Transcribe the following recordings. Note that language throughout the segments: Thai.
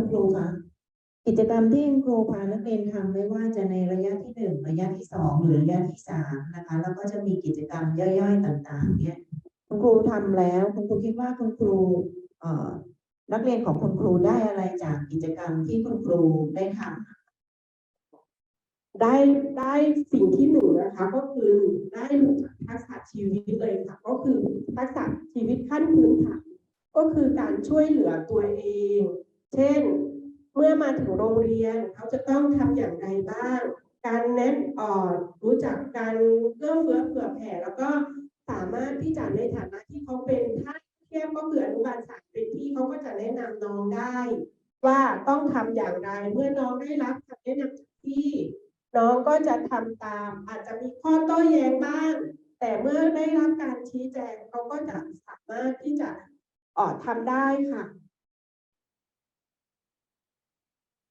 คุณครูคะกิจกรรมที่คุณครูพานักเรียนทำไม่ว่าจะในระยะที่หนึ่งระยะที่สองหรือระยะที่สามนะคะ แล้วก็จะมีกิจกรรมย่อยๆต่าง ๆ เนี่ย คุณครูทำแล้วคุณครูคิดว่าคุณครูเอ่อนักเรียนของคุณครูได้อะไรจากกิจกรรมที่คุณครูได้ทำได้ได้สิ่งที่หนึ่งนะคะ ก็คือได้ทักษะชีวิตเลยค่ะ ก็คือทักษะชีวิตขั้นพื้นฐานก็คือการช่วยเหลือตัวเอง เช่น เมื่อมาถึงโรงเรียนเขาจะต้องทำอย่างไรบ้าง การแนะอ่อนรู้จักการเอื้อเฟื้อเผื่อแผ่แล้วก็สามารถที่จะในฐานะที่เขาเป็นถ้าเทียบก็คืออนุบาลสามเป็นที่เขาก็จะแนะนำน้องได้ ว่าต้องทำอย่างไรเมื่อน้องได้รับคำแนะนำจากที่ น้องก็จะทำตาม อาจจะมีข้อโต้แย้งบ้าง แต่เมื่อได้รับการชี้แจงเขาก็จะสามารถที่จะเอ่อทำได้ค่ะ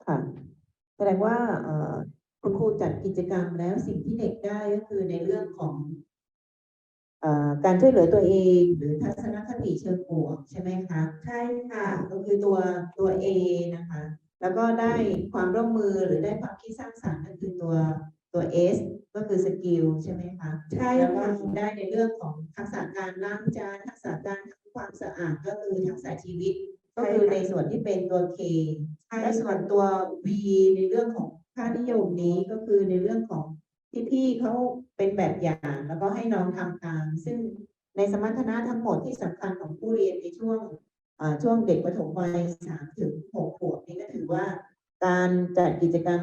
ค่ะ แสดงว่าคุณครูจัดกิจกรรมแล้วสิ่งที่เด็กได้ก็คือในเรื่องของอการช่วยเหลือตัวเองหรือทัศนคติเชิงบวกใช่ไหมคะใช่ค่ะก็คือตัวตัว A นะคะ แล้วก็ได้ความร่วมมือหรือได้ความคิดสร้างสรรค์ก็คือตัวตัว S ก็คือสกิลใช่ไหมคะใช่แล้วก็ได้ในเรื่องของทักษะการล้างจานทักษะการทำความสะอาดก็คือทักษะชีวิต ก็คือในส่วนที่เป็นตัว K ใช่และส่วนตัว V ในเรื่องของค่านิยมนี้ก็คือในเรื่องของที่พี่เขาเป็นแบบอย่าง แล้วก็ให้น้องทำตาม ซึ่งในสมรรถนะทั้งหมดที่สำคัญของผู้เรียนในช่วงอ่าช่วงเด็กประถมวัยสามถึงหกขวบนี้ก็ถือว่าการจัดกิจกรรม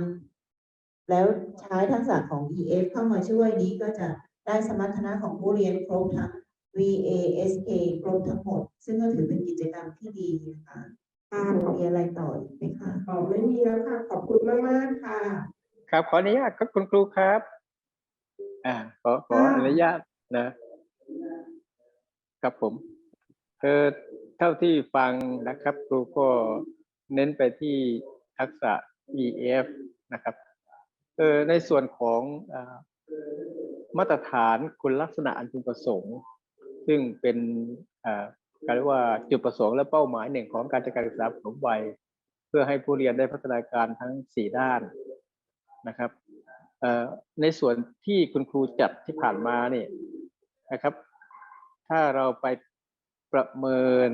แล้วใช้ทักษะของ EF เข้ามาช่วยนี้ก็จะได้สมรรถนะของผู้เรียนครบทั้ง VASK ครบทั้งหมด ซึ่งก็ถือเป็นกิจกรรมที่ดีนะคะค่ะคุณขครูอบมีอะไรต่ออีกไหมคะอ๋อไม่มีแล้วค่ะ ขอบคุณมากมากๆค่ะ ครับ ขออนุญาตครับคุณครูครับ อ่า ขอขอค่ะอนุญาตนะ ครับผมเออเท่าที่ฟังนะครับ ครูก็เน้นไปที่ทักษะ EF นะครับเออในส่วนของอามาตรฐานคุณลักษณะอันพึงประสงค์ ซึ่งเป็นการเรียกว่าจุดประสงค์และเป้าหมายหนึ่งของการจัดการศึกษาปฐมวัยเพื่อให้ผู้เรียนได้พัฒนาการทั้งสี่ด้านนะครับในส่วนที่คุณครูจัดที่ผ่านมาเนี่ยนะครับ ถ้าเราไปประเมิน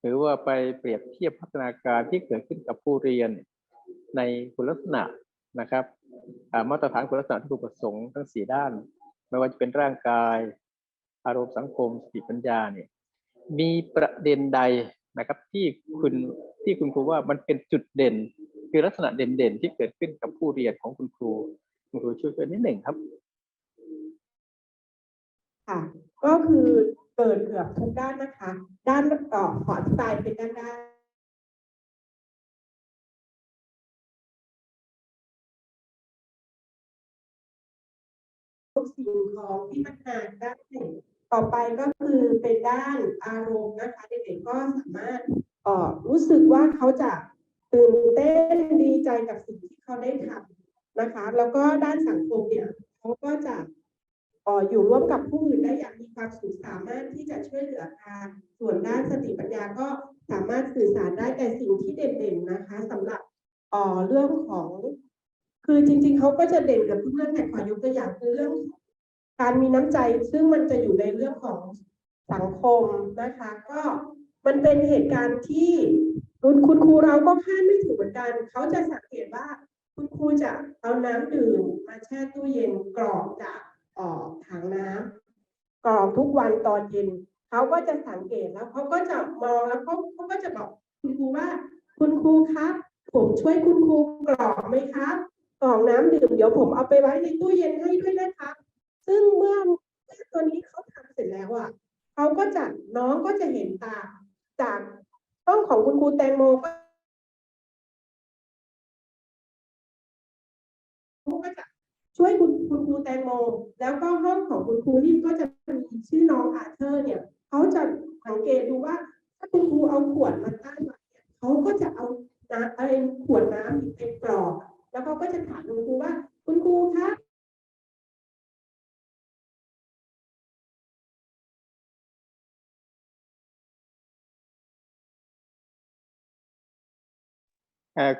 หรือว่าไปเปรียบเทียบพัฒนาการที่เกิดขึ้นกับผู้เรียนในคุณลักษณะนะครับมาตรฐานคุณลักษณะที่ถูกประสงค์ทั้งสี่ด้าน ไม่ว่าจะเป็นร่างกาย อารมณ์สังคมสติปัญญาเนี่ยมีประเด็นใดนะครับที่คุณที่คุณครูว่ามันเป็นจุดเด่น คือลักษณะเด่นๆที่เกิดขึ้นกับผู้เรียนของคุณครูคุณครูช่วยกันนิดหนึ่งครับค่ะก็คือเกิดเกือบทุกด้านนะคะ ด้านต่อขออธิบายเป็นด้านด้านทุกสิ่งของที่มันหากได้ ต่อไปก็คือเป็นด้านอารมณ์นะคะเด็กๆก็สามารถอ่อรู้สึกว่าเขาจะตื่นเต้นดีใจกับสิ่งที่เขาได้ทำนะคะ แล้วก็ด้านสังคมเนี่ยเขาก็จะอ่ออยู่ร่วมกับผู้อื่นได้อย่างมีความสุขสามารถที่จะช่วยเหลือกันส่วนด้านสติปัญญาก็สามารถสื่อสารได้แต่สิ่งที่เด่นๆนะคะสำหรับเอ่อเรื่องของ คือจริง ๆเขาก็จะเด่นกับทุกเรื่องแต่ขอยกตัวอย่างคือเรื่องของ การมีน้ำใจซึ่งมันจะอยู่ในเรื่องของสังคมนะคะ ก็มันเป็นเหตุการณ์ที่คุณคุณครูเราก็คาดไม่ถึงเหมือนกัน เขาจะสังเกตว่าคุณครูจะเอาน้ำดื่มมาแช่ตู้เย็นกรอกจากเอ่อถังน้ำกรอกทุกวันตอนเย็นเขาก็จะสังเกตแล้วเขาก็จะมองแล้วเขาเขาก็จะบอกคุณครูว่า คุณครูครับ ผมช่วยคุณครูกรอกไหมครับกรอกน้ำดื่มเดี๋ยวผมเอาไปไว้ในตู้เย็นให้ด้วยนะครับ ซึ่งเมื่อเมื่อตัวนี้เขาทำเสร็จแล้วอะเขาก็จะน้องก็จะเห็นตามจากห้องของคุณครูแตงโมก็เขาก็จะช่วยคุณคุณครูแตงโม แล้วก็ห้องของคุณครูนี่ก็จะมีชื่อน้องอาเธอร์เนี่ยเขาจะสังเกตดูว่า ถ้าคุณครูเอาขวดมาตั้งไว้เนี่ยเขาก็จะเอาน้ำอะไรขวดน้ำเป็นกรอกแล้วเขาก็จะถามคุณครูว่า คุณครูคะ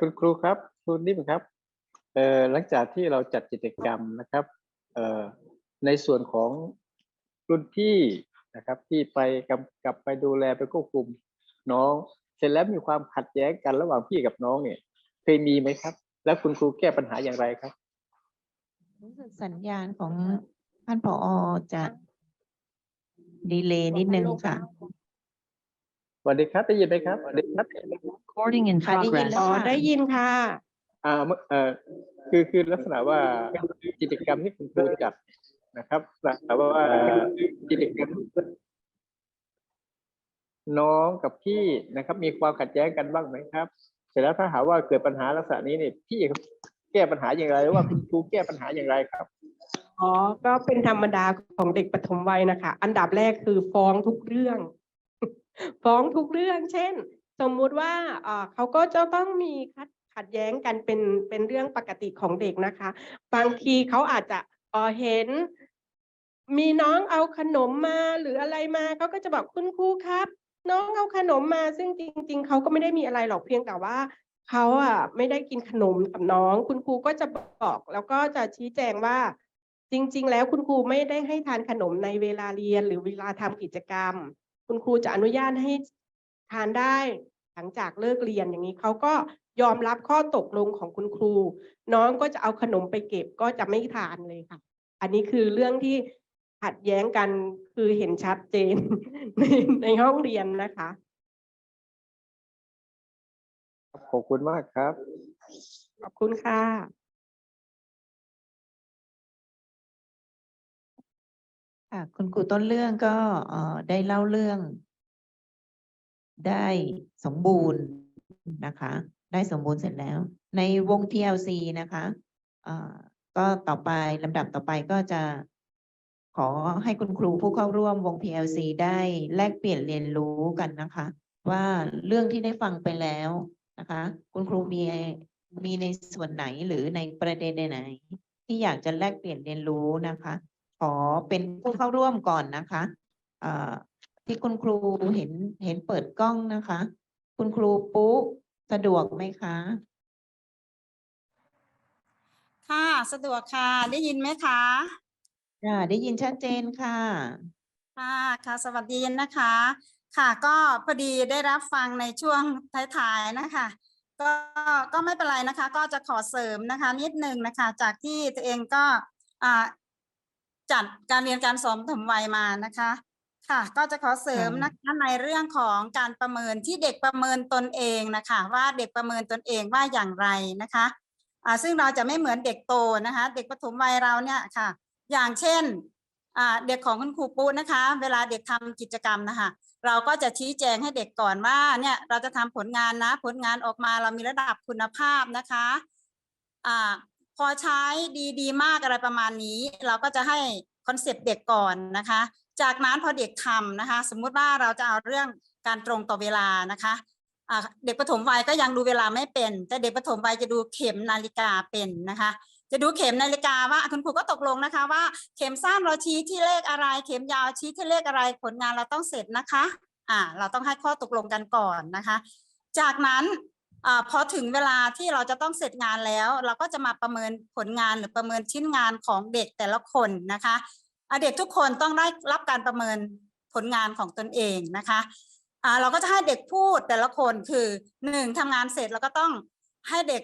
คุณครูครับครูนิ่มครับเอ่อหลังจากที่เราจัดกิจกรรมนะครับเอ่อในส่วนของรุ่นพี่นะครับที่ไปกำกับไปดูแลไปควบคุมน้อง เสร็จแล้วมีความขัดแย้งกันระหว่างพี่กับน้องเนี่ยเคยมีไหมครับ แล้วคุณครูแก้ปัญหาอย่างไรครับรู้สึกสัญญาณของท่านผอจะดีเลย์นิดนึงค่ะ วัสดีครับได้ยินไหมครับสวัสดีครับ Recording in ค่ะได้ยิน progress. แล้วอ๋อค่ะได้ยินค่ะ อ่าเมื่อเอ่อคือคือลักษณะว่ากิจกรรมที่คุณครูจัดนะครับแต่ว่ากิจกรรมน้องกับพี่นะครับ มีความขัดแย้งกันบ้างไหมครับ เสร็จแล้วถ้าหากว่าเกิดปัญหาลักษณะนี้เนี่ยพี่แก้ปัญหาอย่างไรหรือว่าคุณครูแก้ปัญหาอย่างไรครับอ๋อก็เป็นธรรมดาของเด็กปฐมวัยนะคะ อันดับแรกคือฟ้องทุกเรื่อง ฟ้องทุกเรื่อง เช่น สมมุติว่าเขาก็จะต้องมีขัดขัดแย้งกันเป็นเป็นเรื่องปกติของเด็กนะคะ บางทีเขาอาจจะเอ่อเห็น มีน้องเอาขนมมาหรืออะไรมาเขาก็จะบอกคุณครูครับ น้องเอาขนมมาซึ่งจริง ๆเขาก็ไม่ได้มีอะไรหรอกเพียงแต่ว่าเขาอะไม่ได้กินขนมกับน้อง คุณครูก็จะบอกแล้วก็จะชี้แจงว่า จริง ๆ แล้วคุณครูไม่ได้ให้ทานขนมในเวลาเรียนหรือเวลาทำกิจกรรม คุณครูจะอนุญาตให้ทานได้หลังจากเลิกเรียนอย่างนี้เขาก็ยอมรับข้อตกลงของคุณครู น้องก็จะเอาขนมไปเก็บก็จะไม่ทานเลยค่ะ อันนี้คือเรื่องที่ขัดแย้งกันคือเห็นชัดเจนในในห้องเรียนนะคะขอบคุณมากครับ ขอบคุณค่ะ ค่ะคุณครูต้นเรื่องก็ได้เล่าเรื่อง ได้สมบูรณ์นะคะ ได้สมบูรณ์เสร็จแล้ว ในวง TLC นะคะก็ต่อไปลำดับต่อไปก็จะขอให้คุณครูผู้เข้าร่วมวง PLC ได้แลกเปลี่ยนเรียนรู้กันนะคะ ว่าเรื่องที่ได้ฟังไปแล้วนะคะ คุณครูมีมีในส่วนไหนหรือในประเด็นไหน ที่อยากจะแลกเปลี่ยนเรียนรู้นะคะ ขอเป็นผู้เข้าร่วมก่อนนะคะเอ่อที่คุณครูเห็นเห็นเปิดกล้องนะคะ คุณครูปุ๊สะดวกไหมคะ ค่ะสะดวกค่ะ ได้ยินไหมคะอ่าได้ยินชัดเจนค่ะ ค่ะค่ะ สวัสดีนะคะ ค่ะก็พอดีได้รับฟังในช่วงท้ายๆนะคะก็ก็ไม่เป็นไรนะคะ ก็จะขอเสริมนะคะ นิดนึงนะคะ จากที่ตัวเองก็อ่า จัดการเรียนการสอนถมวัยมานะคะค่ะก็จะขอเสริมนะคะในเรื่องของการประเมินที่เด็กประเมินตนเองนะคะว่าเด็กประเมินตนเองว่าอย่างไรนะคะอ่าซึ่งเราจะไม่เหมือนเด็กโตนะคะ เด็กประถมวัยเราเนี่ยค่ะ อย่างเช่นอ่าเด็กของคุณครูปูนะคะ เวลาเด็กทำกิจกรรมนะคะเราก็จะชี้แจงให้เด็กก่อนว่าเนี่ยเราจะทำผลงานนะ ผลงานออกมาเรามีระดับคุณภาพนะคะอ่า พอใช้ดีดีมากอะไรประมาณนี้ เราก็จะให้คอนเซปต์เด็กก่อนนะคะ จากนั้นพอเด็กทำนะคะ สมมุติว่าเราจะเอาเรื่องการตรงต่อเวลานะคะเด็กประถมวัยก็ยังดูเวลาไม่เป็น แต่เด็กประถมวัยจะดูเข็มนาฬิกาเป็นนะคะ จะดูเข็มนาฬิกาว่าคุณครูก็ตกลงนะคะ ว่าเข็มสั้นเราชี้ที่เลขอะไร เข็มยาวชี้ที่เลขอะไรผลงานเราต้องเสร็จนะคะอ่าเราต้องให้ข้อตกลงกันก่อนนะคะ จากนั้น อพอถึงเวลาที่เราจะต้องเสร็จงานแล้ว เราก็จะมาประเมินผลงานหรือประเมินชิ้นงานของเด็กแต่ละคนนะคะเด็กทุกคนต้องได้รับการประเมินผลงานของตนเองนะคะเราก็จะให้เด็กพูดแต่ละคนคือหนึ่งทำงานเสร็จแล้วก็ต้องให้เด็ก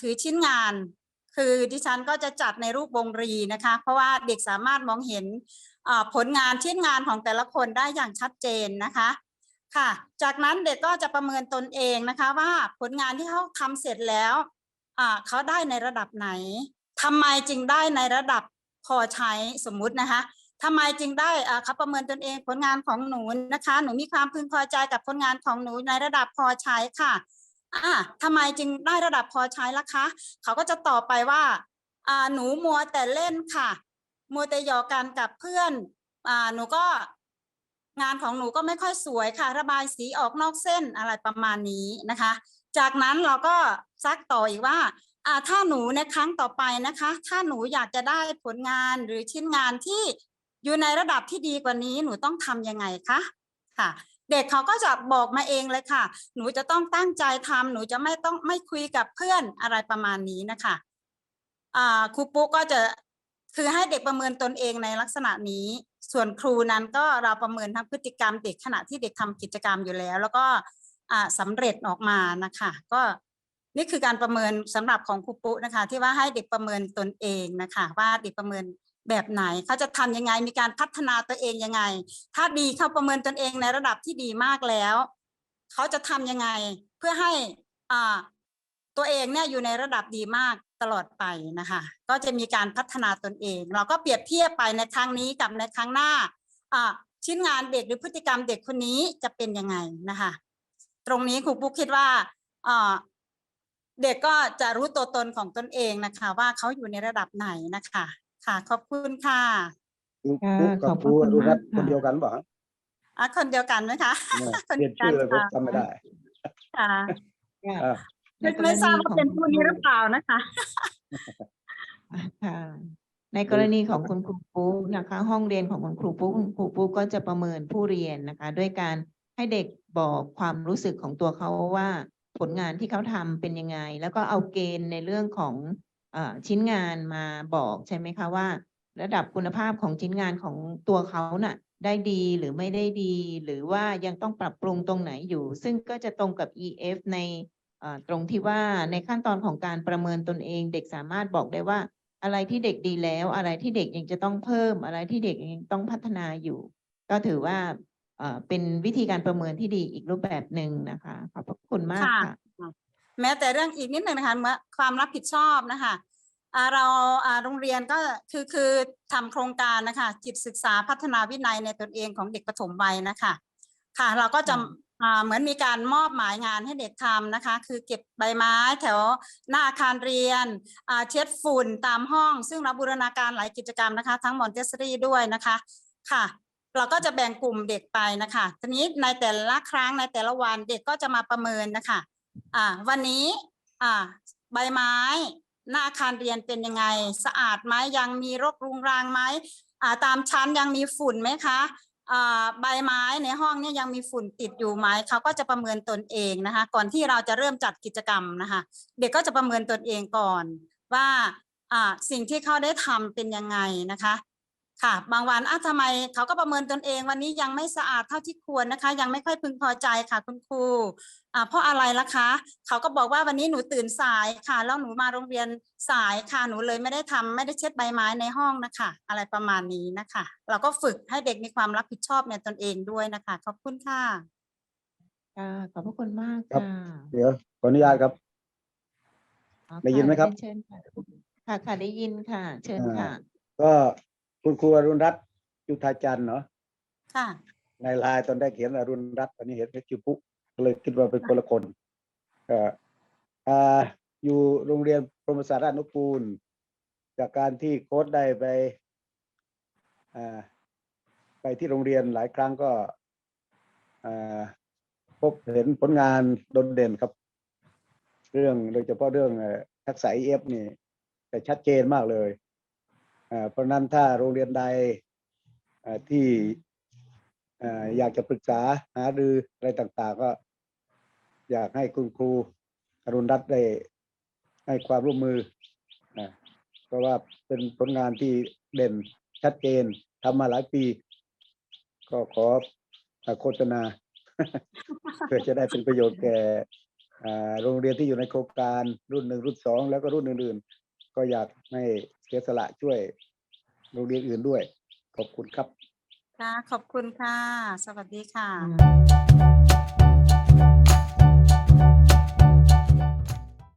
ถือชิ้นงาน คือดิฉันก็จะจัดในรูปวงรีนะคะ เพราะว่าเด็กสามารถมองเห็นผลงานชิ้นงานของแต่ละคนได้อย่างชัดเจนนะคะ ค่ะ จากนั้นเด็กก็จะประเมินตนเองนะคะว่าผลงานที่เขาทำเสร็จแล้วเขาได้ในระดับไหนทำไมจึงได้ในระดับพอใช้สมมุตินะคะทำไมจึงได้เขาประเมินตนเองผลงานของหนูนะคะ หนูมีความพึงพอใจกับผลงานของหนูในระดับพอใช้ค่ะอ่าทำไมจึงได้ระดับพอใช้ล่ะคะ เขาก็จะตอบไปว่าอ่าหนูมัวแต่เล่นค่ะ มัวแต่หยอกกันกับเพื่อนอ่าหนูก็ งานของหนูก็ไม่ค่อยสวยค่ะ ระบายสีออกนอกเส้นอะไรประมาณนี้นะคะ จากนั้นเราก็ซักต่ออีกว่าอ่าถ้าหนูในครั้งต่อไปนะคะ ถ้าหนูอยากจะได้ผลงานหรือชิ้นงานที่อยู่ในระดับที่ดีกว่านี้หนูต้องทำยังไงคะค่ะ เด็กเขาก็จะบอกมาเองเลยค่ะ หนูจะต้องตั้งใจทำหนูจะไม่ต้องไม่คุยกับเพื่อนอะไรประมาณนี้นะคะอ่าครูปุ๊กก็จะคือให้เด็กประเมินตนเองในลักษณะนี้ ส่วนครูนั้นก็เราประเมินทั้งพฤติกรรมเด็กขณะที่เด็กทำกิจกรรมอยู่แล้ว แล้วก็อ่าเร็จออกมานะคะก็นี่คือการประเมินสำหรับของครูปุ๊นะคะ ที่ว่าให้เด็กประเมินตนเองนะคะว่าเด็กประเมินแบบไหนเขาจะทํำยังไงมีการพัฒนาตัวเองยังไง ถ้าดีเขาประเมินตนเองในระดับที่ดีมากแล้ว เขาจะทํำยังไงเพื่อให้อ่า ตัวเองเนี่ยอยู่ในระดับดีมากตลอดไปนะคะ ก็จะมีการพัฒนาตนเอง เราก็เปรียบเทียบไปในครั้งนี้กับในครั้งหน้าอ่าชิ้นงานเด็กหรือพฤติกรรมเด็กคนนี้จะเป็นยังไงนะคะ ตรงนี้ครูปุ๊กคิดว่าอ่าเด็กก็จะรู้ตัวตนของตนเองนะคะ ว่าเขาอยู่ในระดับไหนนะคะ ค่ะ ขอบคุณค่ะครูค่ะครูกัขบอบคพระรูคุอณนุรัตน์มากคนค่ะเดียวกันเปล่าฮะอะคนเดียวกันไหมคะเนี่ยคนเปลี่ยนชื่อเลยผมค่ะจำไม่ได้ค่ะ อ่าในกรไม่ทราบณีว่าของเป็นคุผู้ณนี้คหรูรือเปล่านะคะ ค่ะในกรณีของคุณครูปุ๊กนะคะ ห้องเรียนของคุณครูปุ๊กคุณครูปุ๊กก็จะประเมินผู้เรียนนะคะ ด้วยการให้เด็กบอกความรู้สึกของตัวเขาว่าผลงานที่เขาทำเป็นยังไง แล้วก็เอาเกณฑ์ในเรื่องของเอ่อชิ้นงานมาบอกใช่ไหมคะว่า ระดับคุณภาพของชิ้นงานของตัวเขาน่ะ ได้ดีหรือไม่ได้ดี หรือว่ายังต้องปรับปรุงตรงไหนอยู่ ซึ่งก็จะตรงกับ EF ในเอ่อ ตรงที่ว่าในขั้นตอนของการประเมินตนเอง เด็กสามารถบอกได้ว่า อะไรที่เด็กดีแล้ว อะไรที่เด็กยังจะต้องเพิ่ม อะไรที่เด็กยังต้องพัฒนาอยู่ ก็ถือว่าเอ่อเป็นวิธีการประเมินที่ดีอีกรูปแบบหนึ่งนะคะขอบพระคุณมากค่ะค่ะแม้แต่เรื่องอีกนิดหนึ่งนะคะเมื่อความรับผิดชอบนะคะอ่าเราอ่าโรงเรียนก็คือคือทำโครงการนะคะจิตศึกษาพัฒนาวินัยในตนเองของเด็กปฐมวัยนะคะ ค่ะ เราก็จะอืมอ่า เหมือนมีการมอบหมายงานให้เด็กทำนะคะ คือเก็บใบไม้แถวหน้าอาคารเรียนเช็ดฝุ่นตามห้อง ซึ่งเราบูรณาการหลายกิจกรรมนะคะ ทั้งมอนเตสซอรี่ด้วยนะคะค่ะ เราก็จะแบ่งกลุ่มเด็กไปนะคะทีนี้ในแต่ละครั้งในแต่ละวันเด็กก็จะมาประเมินนะคะอ่าวันนี้อ่าใบไม้หน้าอาคารเรียนเป็นยังไง สะอาดไหมยังมีรกรุงรังไหมอ่าตามชั้นยังมีฝุ่นไหมคะ ใบไม้ในห้องเนี่ยยังมีฝุ่นติดอยู่ไหมเขาก็จะประเมินตนเองนะคะ ก่อนที่เราจะเริ่มจัดกิจกรรมนะคะ เด็กก็จะประเมินตนเองก่อน ว่าสิ่งที่เขาได้ทำเป็นยังไงนะคะค่ะบางวันอะทำไมเขาก็ประเมินตนเอง วันนี้ยังไม่สะอาดเท่าที่ควรนะคะ ยังไม่ค่อยพึงพอใจค่ะคุณครู อ่าเพราะอะไรล่ะคะเขาก็บอกว่าวันนี้หนูตื่นสายค่ะแล้วหนูมาโรงเรียนสายค่ะหนูเลยไม่ได้ทำไม่ได้เช็ดใบไม้ในห้องนะคะ อะไรประมาณนี้นะคะ เราก็ฝึกให้เด็กมีความรับผิดชอบในตนเองด้วยนะคะขอบคุณค่ะค่ะขอบพระคุณมากครับ ค่ะเดี๋ยวขออนุญาตครับ อ๋อได้ยินไหมครับะเชิญค่ะค่ะค่ะได้ยินค่ะ เชิญอ่าค่ะ ก็คุณครูอรุณรัตน์จุธาจันทร์เนาะค่ะ ในไลน์ตอนแรกเขียนอรุณรัตน์ตอนนี้เห็นเป็นชื่อปุ๊ ก็เลยคิดว่าเป็นคนละคนอ่าอยู่โรงเรียนพรมศาสตร์อนุกูล จากการที่โค้ดได้ไปไปที่โรงเรียนหลายครั้งก็พบเห็นผลงานโดดเด่นครับ เรื่องโดยเฉพาะเรื่องทักษะ EF นี่แต่ชัดเจนมากเลยเพราะนั้นถ้าโรงเรียนใดที่อ่าอยากจะปรึกษาหารืออะไรต่าง ๆ ก็ อยากให้คุณครูอรุณรัตน์ได้ให้ความร่วมมือนะเพราะว่าเป็นผลงานที่เด่นชัดเจนทำมาหลายปี ก็ขอโฆษณาเพื่อจะได้เป็นประโยชน์แก่โรงเรียนที่อยู่ในโครงการรุ่นหนึ่งรุ่นสองแล้วก็รุ่นอื่นๆ ก็อยากให้เสียสละช่วยโรงเรียนอื่นด้วย ขอบคุณครับ ค่ะ ขอบคุณค่ะ สวัสดีค่ะ